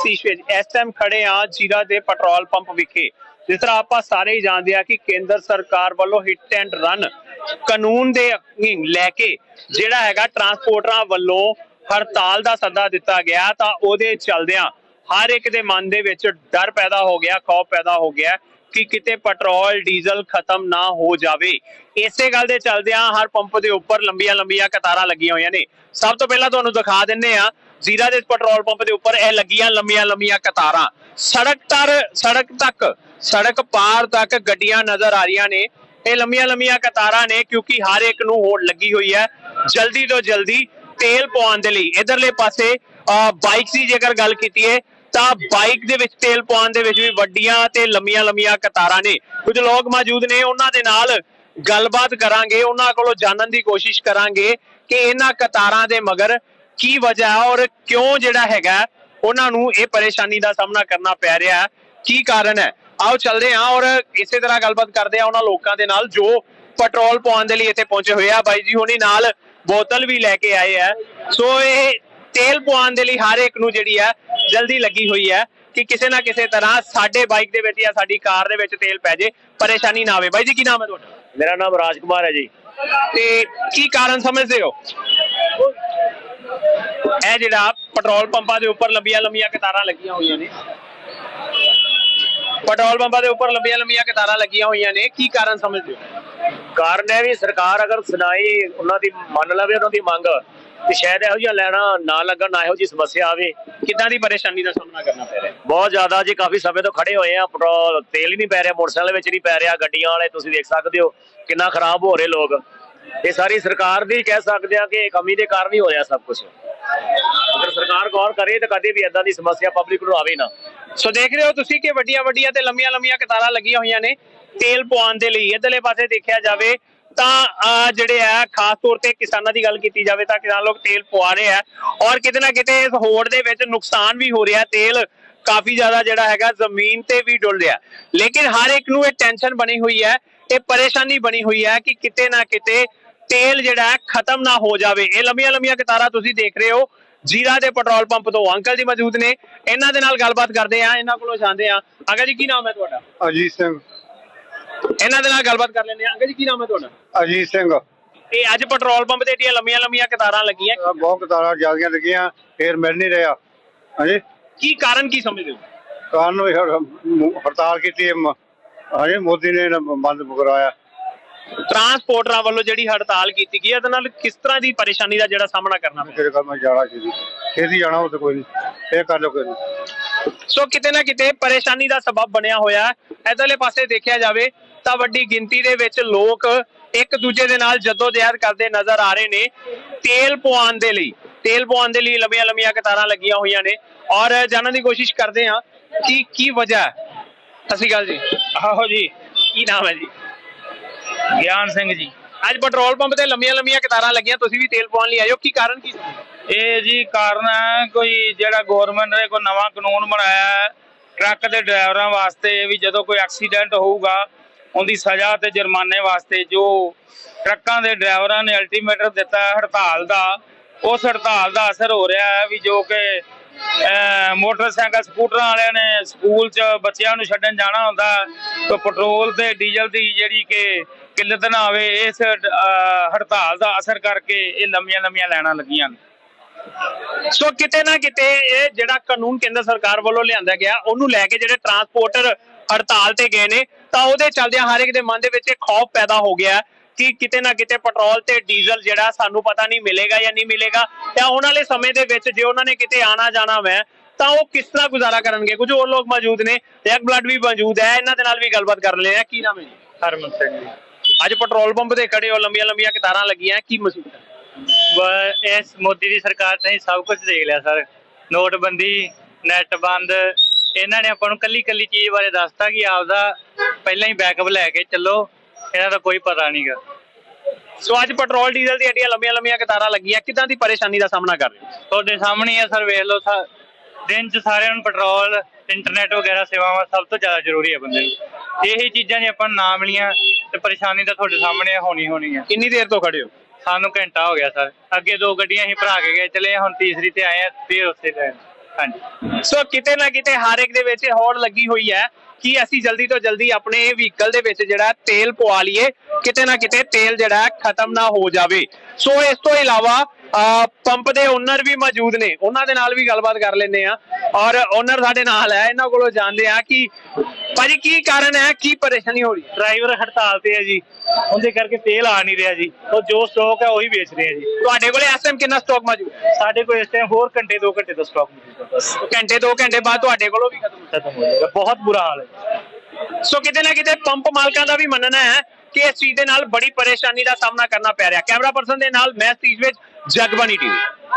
ਤਫਤੀਸ਼ ਵਿੱਚ ਇਸ ਟਾਈਮ ਖੜੇ ਆ ਜੀਰਾ ਦੇ ਪੈਟਰੋਲ ਪੰਪ ਵਿਖੇ। ਜਿਸ ਤਰ੍ਹਾਂ ਆਪਾਂ ਸਾਰੇ ਹੀ ਜਾਣਦੇ ਆ ਕਿ ਕੇਂਦਰ ਸਰਕਾਰ ਵੱਲੋਂ ਹਿੱਟ ਐਂਡ ਰਨ ਕਾਨੂੰਨ ਦੇ ਲੈ ਕੇ ਜਿਹੜਾ ਹੈਗਾ ਟਰਾਂਸਪੋਰਟਰਾਂ ਵੱਲੋਂ ਹੜਤਾਲ ਦਾ ਸੱਦਾ ਦਿੱਤਾ ਗਿਆ ਤਾਂ ਉਹਦੇ ਚੱਲਦਿਆਂ ਹਰ ਇੱਕ ਦੇ ਮਨ ਦੇ ਵਿੱਚ ਡਰ ਪੈਦਾ ਹੋ ਗਿਆ, ਖੌਫ ਪੈਦਾ ਹੋ ਗਿਆ। ਕਿ ਕਿਤੇ ਪੈਟਰੋਲ, ਡੀਜ਼ਲ ਖਤਮ ਨਾ ਹੋ ਜਾਵੇ। ਇਸੇ ਗੱਲ ਦੇ ਚਲਦਿਆਂ ਹਰ ਪੰਪ ਦੇ ਉੱਪਰ ਲੰਬੀਆਂ ਲੰਬੀਆਂ ਕਤਾਰਾਂ ਲੱਗੀਆਂ ਹੋਈਆਂ ਨੇ। ਸਭ ਤੋਂ ਪਹਿਲਾਂ ਤੁਹਾਨੂੰ ਦਿਖਾ ਦਿੰਨੇ ਆ ਜ਼ੀਰਾ ਦੇ ਪੈਟਰੋਲ ਪੰਪ ਦੇ ਉੱਪਰ ਇਹ ਲੱਗੀਆਂ ਲੰਬੀਆਂ ਲੰਬੀਆਂ ਕਤਾਰਾਂ। ਸੜਕ ਤਰ, ਸੜਕ ਤੱਕ, ਸੜਕ ਪਾਰ ਤੱਕ ਗੱਡੀਆਂ ਨਜ਼ਰ ਆ ਰਹੀਆਂ ਨੇ। ਇਹ ਲੰਬੀਆਂ ਲੰਬੀਆਂ ਕਤਾਰਾਂ ਨੇ ਕਿਉਂਕਿ ਹਰ ਇੱਕ ਨੂੰ ਹੋੜ ਲੱਗੀ ਹੋਈ ਹੈ। ਜਲਦੀ ਤੋਂ ਜਲਦੀ ਤੇਲ ਪਾਉਣ ਦੇ ਲਈ ਇਧਰਲੇ ਪਾਸੇ ਬਾਈਕ ਦੀ ਜੇਕਰ ਗੱਲ ਕੀਤੀ ਹੈ ਤਾਂ ਬਾਈਕ ਦੇ ਵਿੱਚ ਤੇਲ ਪਾਉਣ ਦੇ ਵਿੱਚ ਵੀ ਵੱਡੀਆਂ ਤੇ ਲੰਮੀਆਂ ਲੰਮੀਆਂ ਕਤਾਰਾਂ ਨੇ। ਕੁਝ ਲੋਕ ਮੌਜੂਦ ਨੇ, ਉਹਨਾਂ ਦੇ ਨਾਲ ਗੱਲਬਾਤ ਕਰਾਂਗੇ, ਉਹਨਾਂ ਕੋਲੋਂ ਜਾਣਨ ਦੀ ਕੋਸ਼ਿਸ਼ ਕਰਾਂਗੇ ਕਿ ਇਹਨਾਂ ਕਤਾਰਾਂ ਦੇ ਮਗਰ ਕੀ ਵਜ੍ਹਾ ਔਰ ਕਿਉਂ ਜਿਹੜਾ ਹੈਗਾ ਉਹਨਾਂ ਨੂੰ ਇਹ ਪਰੇਸ਼ਾਨੀ ਦਾ ਸਾਹਮਣਾ ਕਰਨਾ ਪੈ ਰਿਹਾ ਕੀ ਕਾਰਨ ਹੈ? ਆਓ ਚੱਲਦੇ ਹਾਂ ਔਰ ਇਸੇ ਤਰ੍ਹਾਂ ਗੱਲਬਾਤ ਕਰਦੇ ਹਾਂ ਉਹਨਾਂ ਲੋਕਾਂ ਦੇ ਨਾਲ ਜੋ ਪੈਟਰੋਲ ਪਾਉਣ ਦੇ ਲਈ ਇੱਥੇ ਪਹੁੰਚੇ ਹੋਏ ਆ। ਬਾਈ ਜੀ ਹੁਣੀ ਨਾਲ ਬੋਤਲ ਵੀ ਲੈ ਕੇ ਆਏ ਆ। ਸੋ ਇਹ ਤੇਲ ਪਵਾਉਣ ਦੇ ਲਈ ਹਰ ਇੱਕ ਨੂੰ ਜਿਹੜੀ ਹੈ ਜਲਦੀ ਲੱਗੀ ਹੋਈ ਹੈ ਕਿ ਕਿਸੇ ਨਾ ਕਿਸੇ ਤਰ੍ਹਾਂ ਸਾਡੇ ਬਾਈਕ ਦੇ ਵਿੱਚ ਜਾਂ ਸਾਡੀ ਕਾਰ ਦੇ ਵਿੱਚ ਤੇਲ ਪੈ ਜੇ ਪਰੇਸ਼ਾਨੀ ਨਾ ਆਵੇ। ਬਾਈ ਜੀ ਕੀ ਨਾਮ ਹੈ ਤੁਹਾਡਾ? ਮੇਰਾ ਨਾਮ ਰਾਜ ਕੁਮਾਰ ਹੈ ਜੀ। ਤੇ ਕੀ ਕਾਰਨ ਸਮਝਦੇ ਹੋ? ਇਹ ਜਿਹੜਾ ਪੈਟਰੋਲ ਪੰਪਾਂ ਦੇ ਉੱਪਰ ਲੰਬੀਆਂ ਲੰਬੀਆਂ ਕਤਾਰਾਂ ਲੱਗੀਆਂ ਹੋਈਆਂ ਨੇ। ਪੈਟਰੋਲ ਪੰਪਾਂ ਦੇ ਉੱਪਰ ਲੰਬੀਆਂ ਲੰਬੀਆਂ ਕਤਾਰਾਂ ਲੱਗੀਆਂ ਹੋਈਆਂ ਨੇ ਕੀ ਕਾਰਨ ਸਮਝਦੇ ਹੋ? ਕਾਰਨ ਹੈ ਵੀ ਸਰਕਾਰ ਅਗਰ ਸੁਣਾਈ ਉਹਨਾਂ ਦੀ ਮੰਨ ਲਵੇ ਉਹਨਾਂ ਦੀ ਮੰਗ ਤੇ ਸ਼ਾਇਦ ਇਹੋ ਜਿਹਾ ਲੈਣਾ ਨਾ ਲੱਗਣ ਨਾ ਇਹੋ ਜਿਹੀ ਸਮੱਸਿਆ ਆਵੇ। ਕਿੱਦਾਂ ਦੀ ਪਰੇਸ਼ਾਨੀ ਦਾ ਸਾਹਮਣਾ ਕਰਨਾ ਪੈ ਰਿਹਾ? ਬਹੁਤ ਜ਼ਿਆਦਾ ਜੀ ਕਾਫੀ ਸਮੇਂ ਤੋਂ ਖੜੇ ਹੋਏ ਆ ਪੈਟਰੋਲ ਤੇਲ ਹੀ ਨਹੀਂ ਪੈ ਰਿਹਾ ਮੋਟਰਸਾਈਕਲ ਵਿੱਚ ਨਹੀਂ ਪੈ ਰਿਹਾ ਗੱਡੀਆਂ ਵਾਲੇ ਤੁਸੀਂ ਦੇਖ ਸਕਦੇ ਹੋ ਕਿੰਨਾ ਖਰਾਬ ਹੋ ਰਹੇ ਲੋਕ। ਇਹ ਸਾਰੀ ਸਰਕਾਰ ਦੀ ਕਹਿ ਸਕਦੇ ਆ ਕਿ ਕਮੀ ਦੇ ਕਾਰਨ ਹੀ ਹੋ ਰਿਹਾ ਸਭ ਕੁਝ ਅਗਰ ਸਰਕਾਰ ਗੌਰ ਕਰੇ ਤਾਂ ਕਦੇ ਵੀ ਇਦਾਂ ਦੀ ਸਮੱਸਿਆ ਪਬਲਿਕ ਨੂੰ ਆਵੇ ਨਾ। ਸੋ ਦੇਖ ਰਹੇ ਹੋ ਤੁਸੀਂ ਕਿ ਵੱਡੀਆਂ ਵੱਡੀਆਂ ਤੇ ਲੰਮੀਆਂ ਲੰਮੀਆਂ ਕਤਾਰਾਂ ਲੱਗੀਆਂ ਹੋਈਆਂ ਨੇ। ਤੇਲ ਪਵਾਉਣ ਦੇ ਲਈ ਇਧਰਲੇ ਪਾਸੇ ਦੇਖਿਆ ਜਾਵੇ ਤਾਂ ਜਿਹੜੇ ਆ, ਖਾਸ ਤੌਰ ਤੇ ਕਿਸਾਨਾਂ ਦੀ ਗੱਲ ਕੀਤੀ ਜਾਵੇ ਤਾਂ ਕਿਸਾਨ ਲੋਕ ਤੇਲ ਪਵਾ ਰਹੇ ਆ ਔਰ ਕਿਤੇ ਨਾ ਕਿਤੇ ਇਸ ਹੋੜ ਦੇ ਵਿੱਚ ਨੁਕਸਾਨ ਵੀ ਹੋ ਰਿਹਾ, ਤੇਲ ਕਾਫੀ ਜ਼ਿਆਦਾ ਜਿਹੜਾ ਹੈਗਾ ਜ਼ਮੀਨ ਤੇ ਵੀ ਡੁੱਲ ਰਿਹਾ। ਲੇਕਿਨ ਹਰ ਇੱਕ ਨੂੰ ਇਹ ਟੈਨਸ਼ਨ ਬਣੀ ਹੋਈ ਹੈ, ਇਹ ਪਰੇਸ਼ਾਨੀ ਬਣੀ ਹੋਈ ਹੈ ਕਿ ਕਿਤੇ ਨਾ ਕਿਤੇ ਤੇਲ ਜਿਹੜਾ ਖਤਮ ਨਾ ਹੋ ਜਾਵੇ। ਇਹ ਲੰਮੀਆਂ ਲੰਮੀਆਂ ਕਤਾਰਾਂ ਤੁਸੀਂ ਦੇਖ ਰਹੇ ਹੋ। ਜੀਰਾ ਦੇ ਪੈਟਰੋਲ ਪੰਪ ਤੋਂ ਅੰਕਲ ਜੀ ਮੌਜੂਦ ਨੇ। ਇਹਨਾਂ ਦੇ ਨਾਲ ਗੱਲਬਾਤ ਕਰਦੇ ਆ ਇਹਨਾਂ ਕੋਲੋਂ ਜਾਣਦੇ ਆ ਅੰਕਲ ਜੀ, ਕੀ ਨਾਮ ਹੈ ਤੁਹਾਡਾ? ਅਜੀਤ ਸਿੰਘ। ਇਹਨਾਂ ਦੇ ਨਾਲ ਗੱਲਬਾਤ ਕਰ ਲੈਂਦੇ ਆ ਅੰਕਲ ਜੀ ਕੀ ਨਾਮ ਹੈ ਤੁਹਾਡਾ? ਅਜੀਤ ਸਿੰਘ। ਇਹ ਅੱਜ ਪੈਟਰੋਲ ਪੰਪ ਤੇ ਏਡੀਆਂ ਲੰਮੀਆਂ ਲੰਮੀਆਂ ਕਤਾਰਾਂ ਲੱਗੀਆਂ। ਬਹੁਤ ਕਤਾਰਾਂ ਜਿਆਦੀਆਂ ਲੱਗੀਆਂ ਫੇਰ ਮਿਲ ਨਹੀਂ ਰਿਹਾ। ਹਾਂਜੀ? ਕੀ ਕਾਰਨ ਕੀ ਸਮਝਦੇ ਹੋ? ਕਾਰਨ ਵੀ ਹੜ- ਹੜਤਾਲ ਕੀਤੀ ਹੈ ਮ- ਹਾਂਜੀ ਮੋਦੀ ਨੇ ਬੰਦ ਕਰਾਇਆ ਟਰਾਂਸਪੋਰਟਰਾਂ ਵੱਲੋਂ ਜਿਹੜੀ ਹੜਤਾਲ ਕੀਤੀ ਗਈ ਹੈ ਇਹਦੇ ਨਾਲ ਕਿਸ ਤਰ੍ਹਾਂ ਦੀ ਪਰੇਸ਼ਾਨੀ ਦਾ ਜਿਹੜਾ ਸਾਹਮਣਾ ਕਰਨਾ ਪਿਆ? ਤੇਰੇ ਕੰਮ ਜਾਣਾ ਸੀ ਖੇਤੀ ਜਾਣਾ ਉਹ ਤਾਂ ਕੋਈ ਨਹੀਂ। ਇਹ ਕਰ ਲਓ ਕੋਈ ਨਹੀਂ। ਸੋ ਕਿਤੇ ਨਾ ਕਿਤੇ ਪਰੇਸ਼ਾਨੀ ਦਾ ਸਬਬ ਬਣਿਆ ਹੋਇਆ ਹੈ। ਇਧਰਲੇ ਪਾਸੇ ਦੇਖਿਆ ਜਾਵੇ ਤਾਂ ਵੱਡੀ ਗਿਣਤੀ ਦੇ ਵਿੱਚ ਲੋਕ ਇੱਕ ਦੂਜੇ ਦੇ ਨਾਲ ਜਦੋਜਹਿਦ ਕਰਦੇ ਨਜ਼ਰ ਆ ਰਹੇ ਨੇ ਤੇਲ ਪਵਾਉਣ ਦੇ ਲਈ। ਤੇਲ ਪਵਾਉਣ ਦੇ ਲਈ ਲੰਬੀਆਂ ਲੰਬੀਆਂ ਕਤਾਰਾਂ ਲੱਗੀਆਂ ਹੋਈਆਂ ਨੇ ਔਰ ਜਾਣਨ ਦੀ ਕੋਸ਼ਿਸ਼ ਕਰਦੇ ਹਾਂ ਕਿ ਕੀ ਵਜ੍ਹਾ ਹੈ। ਸ਼੍ਰੀ ਅਕਾਲ ਜੀ। ਆਹੋ ਜੀ। ਕੀ ਨਾਮ ਹੈ ਜੀ? ਗਿਆਨ ਸਿੰਘ ਜੀ। ਅੱਜ ਪੈਟਰੋਲ ਪੰਪ ਤੇ ਲੰਬੀਆਂ ਲੰਬੀਆਂ ਕਤਾਰਾਂ ਲੱਗੀਆਂ ਤੁਸੀਂ ਵੀ ਤੇਲ ਪਵਾਉਣ ਲਈ ਆਇਓ। ਕੀ ਕਾਰਨ ਕੀ ਸੀ? ਇਹ ਜੀ ਕਾਰਨ ਹੈ ਕੋਈ ਜਿਹੜਾ ਗਵਰਨਮੈਂਟ ਨੇ ਕੋਈ ਨਵਾਂ ਕਾਨੂੰਨ ਬਣਾਇਆ ਹੈ, ਟਰੱਕ ਦੇ ਡਰਾਈਵਰਾਂ ਵਾਸਤੇ ਵੀ ਜਦੋਂ ਕੋਈ ਐਕਸੀਡੈਂਟ ਹੋਊਗਾ, ਉਹਦੀ ਸਜ਼ਾ ਤੇ ਜੁਰਮਾਨੇ ਵਾਸਤੇ ਜੋ ਟਰੱਕਾਂ ਦੇ ਡਰਾਈਵਰਾਂ ਨੇ ਅਲਟੀਮੇਟਰ ਦਿੱਤਾ ਹੜਤਾਲ ਦਾ, ਉਸ ਹੜਤਾਲ ਦਾ ਅਸਰ ਹੋ ਰਿਹਾ ਹੈ ਵੀ ਜੋ ਕਿ ਮੋਟਰਸਾਈਕਲ ਸਕੂਟਰਾਂ ਵਾਲਿਆਂ ਨੇ ਸਕੂਲ 'ਚ ਬੱਚਿਆਂ ਨੂੰ ਛੱਡਣ ਜਾਣਾ ਹੁੰਦਾ ਤਾਂ ਪੈਟਰੋਲ ਤੇ ਡੀਜ਼ਲ ਦੀ ਜਿਹੜੀ ਕਿ ਕਿੱਲਤ ਨਾ ਆਵੇ, ਇਸ ਹੜਤਾਲ ਦਾ ਅਸਰ ਕਰਕੇ ਇਹ ਲੰਮੀਆਂ ਲੰਮੀਆਂ ਲੈਣਾ ਲੱਗੀਆਂ ਨੇ। ਸੋ ਕਿਤੇ ਨਾ ਕਿਤੇ ਇਹ ਜਿਹੜਾ ਕਾਨੂੰਨ ਕੇਂਦਰ ਸਰਕਾਰ ਵੱਲੋਂ ਲਿਆਂਦਾ ਗਿਆ ਉਹਨੂੰ ਲੈ ਕੇ ਜਿਹੜੇ ਟਰਾਂਸਪੋਰਟਰ ਹੜਤਾਲ ਤੇ ਗਏ ਨੇ ਤਾਂ ਉਹਦੇ ਚੱਲਦਿਆਂ ਹਰ ਇੱਕ ਦੇ ਮਨ ਦੇ ਵਿੱਚ ਇੱਕ ਖੌਫ ਪੈਦਾ ਹੋ ਗਿਆ ਕਿ ਕਿਤੇ ਨਾ ਕਿਤੇ ਪੈਟਰੋਲ ਤੇ ਡੀਜ਼ਲ ਜਿਹੜਾ ਸਾਨੂੰ ਪਤਾ ਨਹੀਂ ਮਿਲੇਗਾ ਜਾਂ ਨਹੀਂ ਮਿਲੇਗਾ। ਤੇ ਆਉਣ ਵਾਲੇ ਸਮੇਂ ਦੇ ਵਿੱਚ ਜੇ ਉਹਨਾਂ ਨੇ ਕਿਤੇ ਆਣਾ ਜਾਣਾ ਵੈ ਤਾਂ ਉਹ ਕਿਸ ਤਰ੍ਹਾਂ ਗੁਜ਼ਾਰਾ ਕਰਨਗੇ? ਕੁਝ ਹੋਰ ਲੋਕ ਮੌਜੂਦ ਨੇ ਇੱਕ ਬਲੱਡ ਵੀ ਮੌਜੂਦ ਹੈ ਇਹਨਾਂ ਦੇ ਨਾਲ ਵੀ ਗੱਲਬਾਤ ਕਰ ਲੈਣੇ ਆ ਕੀ ਨਾਮ ਹੈ ਜੀ? ਹਰਮਨ ਸਿੰਘ ਜੀ। ਅੱਜ ਪੈਟਰੋਲ ਪੰਪ ਤੇ ਖੜੇ ਹੋ ਲੰਬੀਆਂ ਲੰਬੀਆਂ ਕਤਾਰਾਂ ਲੱਗੀਆਂ ਕੀ ਮਹਿਸੂਸ ਹੈ? ਬ- ਇਸ ਮੋਦੀ ਦੀ ਸਰਕਾਰ ਅਸੀਂ ਸਭ ਕੁਝ ਦੇਖ ਲਿਆ ਸਰ। ਨੋਟਬੰਦੀ ਨੈਟ ਬੰਦ ਇਹਨਾਂ ਨੇ ਆਪਾਂ ਨੂੰ ਕੱਲੀ ਕੱਲੀ ਚੀਜ਼ ਬਾਰੇ ਦੱਸਤਾ ਕਿ ਆਪਦਾ ਪਹਿਲਾਂ ਹੀ ਬੈਕਅਪ ਲੈ ਕੇ ਚੱਲੋ ਇਹਨਾਂ ਦਾ ਕੋਈ ਪਤਾ ਨਹੀਂਗਾ ਸੋ ਅੱਜ ਪੈਟਰੋਲ ਡੀਜ਼ਲ ਦੀ ਏਡੀਆਂ ਲੰਬੀਆਂ ਲੰਬੀਆਂ ਕਤਾਰਾਂ ਲੱਗੀਆਂ ਕਿਦਾਂ ਦੀ ਪਰੇਸ਼ਾਨੀ ਦਾ ਸਾਹਮਣਾ ਕਰ ਰਹੇ ਹੋ? ਤੁਹਾਡੇ ਸਾਹਮਣੇ ਹੀ ਆ ਸਰ ਵੇਖ ਲਓ ਸਾ- ਦਿਨ 'ਚ ਸਾਰਿਆਂ ਨੂੰ ਪੈਟਰੋਲ ਇੰਟਰਨੈਟ ਵਗੈਰਾ ਸੇਵਾਵਾਂ ਸਭ ਤੋਂ ਜ਼ਿਆਦਾ ਜ਼ਰੂਰੀ ਹੈ ਬੰਦੇ ਨੂੰ। ਇਹੀ ਚੀਜ਼ਾਂ ਜੇ ਆਪਾਂ ਨੂੰ ਨਾ ਮਿਲੀਆਂ ਤੇ ਪਰੇਸ਼ਾਨੀ ਤਾਂ ਤੁਹਾਡੇ ਸਾਹਮਣੇ ਹੋਣੀ ਹੋਣੀ ਹੈ ਕਿੰਨੀ ਦੇਰ ਤੋਂ ਖੜੇ ਹੋ? ਸਾਨੂੰ ਘੰਟਾ ਹੋ ਗਿਆ ਸਰ। ਅੱਗੇ ਦੋ ਗੱਡੀਆਂ ਅਸੀਂ ਭਰਾ ਕੇ ਗਏ, ਚਲੇ ਹੁਣ ਤੀਸਰੀ ਤੇ ਆਏ ਆ, ਫਿਰ ਉਸੇ ਤੇ ਹਾਂਜੀ। ਸੋ ਕਿਤੇ ਨਾ ਕਿਤੇ ਹਰ ਇੱਕ ਦੇ ਵਿੱਚ ਹੋੜ ਲੱਗੀ ਹੋਈ ਹੈ ਕਿ ਅਸੀਂ ਜਲਦੀ ਤੋਂ ਜਲਦੀ ਆਪਣੇ ਵਹੀਕਲ ਦੇ ਵਿੱਚ ਜਿਹੜਾ ਤੇਲ ਪਵਾ ਲਈਏ, ਕਿਤੇ ਨਾ ਕਿਤੇ ਤੇਲ ਜਿਹੜਾ ਖਤਮ ਨਾ ਹੋ ਜਾਵੇ। ਸੋ ਇਸ ਤੋਂ ਇਲਾਵਾ ਪੰਪ ਦੇ ਓਨਰ ਵੀ ਮੌਜੂਦ ਨੇ। ਉਹਨਾਂ ਦੇ ਨਾਲ ਵੀ ਗੱਲਬਾਤ ਕਰ ਲੈਂਦੇ ਆ ਔਰ ਓਨਰ ਸਾਡੇ ਨਾਲ ਹੈ ਇਹਨਾਂ ਕੋਲੋਂ ਜਾਣਦੇ ਆ ਕਿ ਭਾਜੀ ਕੀ ਕਾਰਨ ਹੈ ਕੀ ਪਰੇਸ਼ਾਨੀ ਹੋ ਰਹੀ? ਹੈ ਡਰਾਈਵਰ ਹੜਤਾਲ ਤੇ ਹੈ ਜੀ। ਉਹਦੇ ਕਰਕੇ ਤੇਲ ਆ ਨਹੀਂ ਰਿਹਾ ਜੀ। ਉਹ ਜੋ ਸਟਾਕ ਹੈ ਉਹੀ ਵੇਚ ਰਹੇ ਆ ਜੀ। ਤੁਹਾਡੇ ਕੋਲੇ ਇਸ ਟਾਈਮ ਕਿੰਨਾ ਸਟਾਕ ਮੌਜੂਦ ਹੈ? ਸਾਡੇ ਕੋਲ ਇਸ ਟਾਈਮ ਹੋਰ ਘੰਟੇ 2 ਘੰਟੇ ਦਾ ਸਟਾਕ ਮੌਜੂਦ ਹੈ ਬਸ। ਘੰਟੇ 2 ਘੰਟੇ ਬਾਅਦ ਤੁਹਾਡੇ ਕੋਲੋਂ ਵੀ ਖਤਮ ਖਤਮ ਹੋ ਜਾਏਗਾ ਬਹੁਤ ਬੁਰਾ ਹਾਲ ਹੈ। ਸੋ ਕਿਤੇ ਨਾ ਕਿਤੇ ਪੰਪ ਮਾਲਕਾਂ ਦਾ ਵੀ ਮੰਨਣਾ ਹੈ ਕਿ ਇਸ ਚੀਜ਼ ਦੇ ਨਾਲ ਬੜੀ ਪਰੇਸ਼ਾਨੀ ਦਾ ਸਾਹਮਣਾ ਕਰਨਾ ਪੈ ਰਿਹਾ। ਕੈਮਰਾ ਪਰਸਨ ਦੇ ਨਾਲ ਮੈਂ ਸਟੀਜ ਵਿੱਚ ਜਗਬਾਨੀ ਟੀਵੀ।